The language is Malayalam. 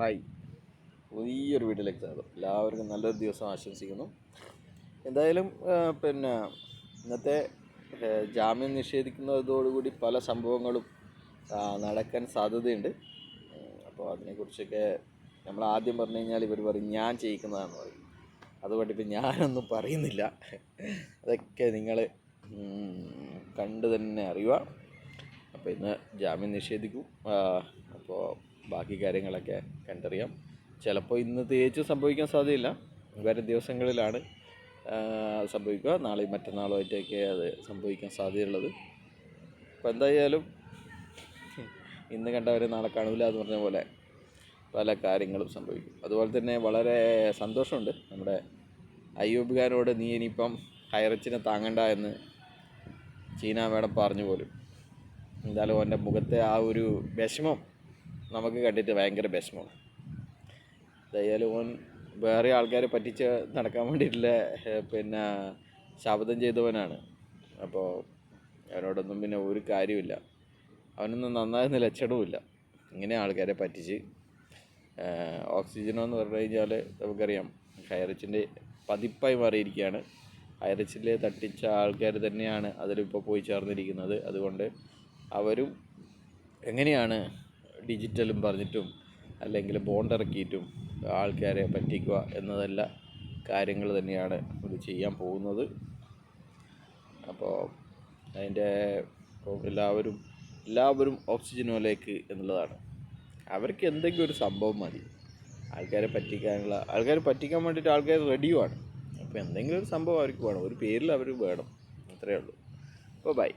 ഹായ്. പുതിയൊരു വീട്ടിലേക്ക് സ്വാഗതം. എല്ലാവർക്കും നല്ലൊരു ദിവസം ആശംസിക്കുന്നു. എന്തായാലും പിന്നെ ഇന്നത്തെ ജാമ്യം നിഷേധിക്കുന്നതോടുകൂടി പല സംഭവങ്ങളും നടക്കാൻ സാധ്യതയുണ്ട്. അപ്പോൾ അതിനെക്കുറിച്ചൊക്കെ നമ്മൾ ആദ്യം പറഞ്ഞു കഴിഞ്ഞാൽ ഇവർ പറയും ഞാൻ ചെയ്യിക്കുന്നതാണെന്ന് പറയും. അതുകൊണ്ട് ഇപ്പം ഞാനൊന്നും പറയുന്നില്ല. അതൊക്കെ നിങ്ങൾ കണ്ടു തന്നെ അറിയുക. അപ്പോൾ ഇന്ന് ജാമ്യം നിഷേധിക്കും. ബാക്കി കാര്യങ്ങളൊക്കെ കണ്ടറിയാം. ചിലപ്പോൾ ഇന്ന് തേച്ച് സംഭവിക്കാൻ സാധ്യതയില്ല. വരും ദിവസങ്ങളിലാണ് സംഭവിക്കുക. നാളെയും മറ്റന്നാളുമായിട്ടൊക്കെ അത് സംഭവിക്കാൻ സാധ്യതയുള്ളത്. അപ്പോൾ എന്തായാലും ഇന്ന് കണ്ടവരെ നാളെ കാണില്ല എന്ന് പറഞ്ഞ പോലെ പല കാര്യങ്ങളും സംഭവിക്കും. അതുപോലെ തന്നെ വളരെ സന്തോഷമുണ്ട്. നമ്മുടെ അയ്യൂബുകാരോട് നീ ഇനിയിപ്പം ഹൈറച്ചിനെ താങ്ങണ്ട എന്ന് ചീന മേഡം പറഞ്ഞു പോലും. എന്തായാലും അവന്റെ മുഖത്തെ ആ ഒരു വിഷമം നമുക്ക് കണ്ടിട്ട് ഭയങ്കര വിഷമമാണ്. എന്തായാലും ഓൻ വേറെ ആൾക്കാരെ പറ്റിച്ച് നടക്കാൻ വേണ്ടിയിട്ടുള്ള പിന്നെ ശബ്ദം ചെയ്തവനാണ്. അപ്പോൾ അവനോടൊന്നും പിന്നെ ഒരു കാര്യമില്ല അവനൊന്നും നന്നാകുന്ന ലക്ഷണവുമില്ല. ഇങ്ങനെ ആൾക്കാരെ പറ്റിച്ച് ഓക്സിജനോ എന്ന് പറഞ്ഞു കഴിഞ്ഞാൽ നമുക്കറിയാം ഹൈറിച്ചിന്റെ പതിപ്പായി മാറിയിരിക്കുകയാണ്. ഹൈറിച്ചിൽ തട്ടിച്ച ആൾക്കാർ തന്നെയാണ് അതിലിപ്പോൾ പോയി ചേർന്നിരിക്കുന്നത്. അതുകൊണ്ട് അവരും എങ്ങനെയാണ് ഡിജിറ്റലും പറഞ്ഞിട്ടും അല്ലെങ്കിൽ ബോണ്ട് ഇറക്കിയിട്ടും ആൾക്കാരെ പറ്റിക്കുക എന്നതല്ല കാര്യങ്ങൾ തന്നെയാണ് ഇത് ചെയ്യാൻ പോകുന്നത്. അപ്പോൾ അതിന്റെ ഇപ്പോൾ എല്ലാവരും എല്ലാവരും ഓക്സിജനുകളിലേക്ക് എന്നുള്ളതാണ്. അവർക്ക് എന്തെങ്കിലും ഒരു സംഭവം മതി. ആൾക്കാരെ പറ്റിക്കാനുള്ള ആൾക്കാരെ പറ്റിക്കാൻ വേണ്ടിയിട്ട് ആൾക്കാർ റെഡിയുമാണ് അപ്പോൾ എന്തെങ്കിലും ഒരു സംഭവം അവർക്ക് വേണം. ഒരു പേരിൽ അവർ വേണം. അത്രയേ ഉള്ളൂ. അപ്പോൾ ബൈ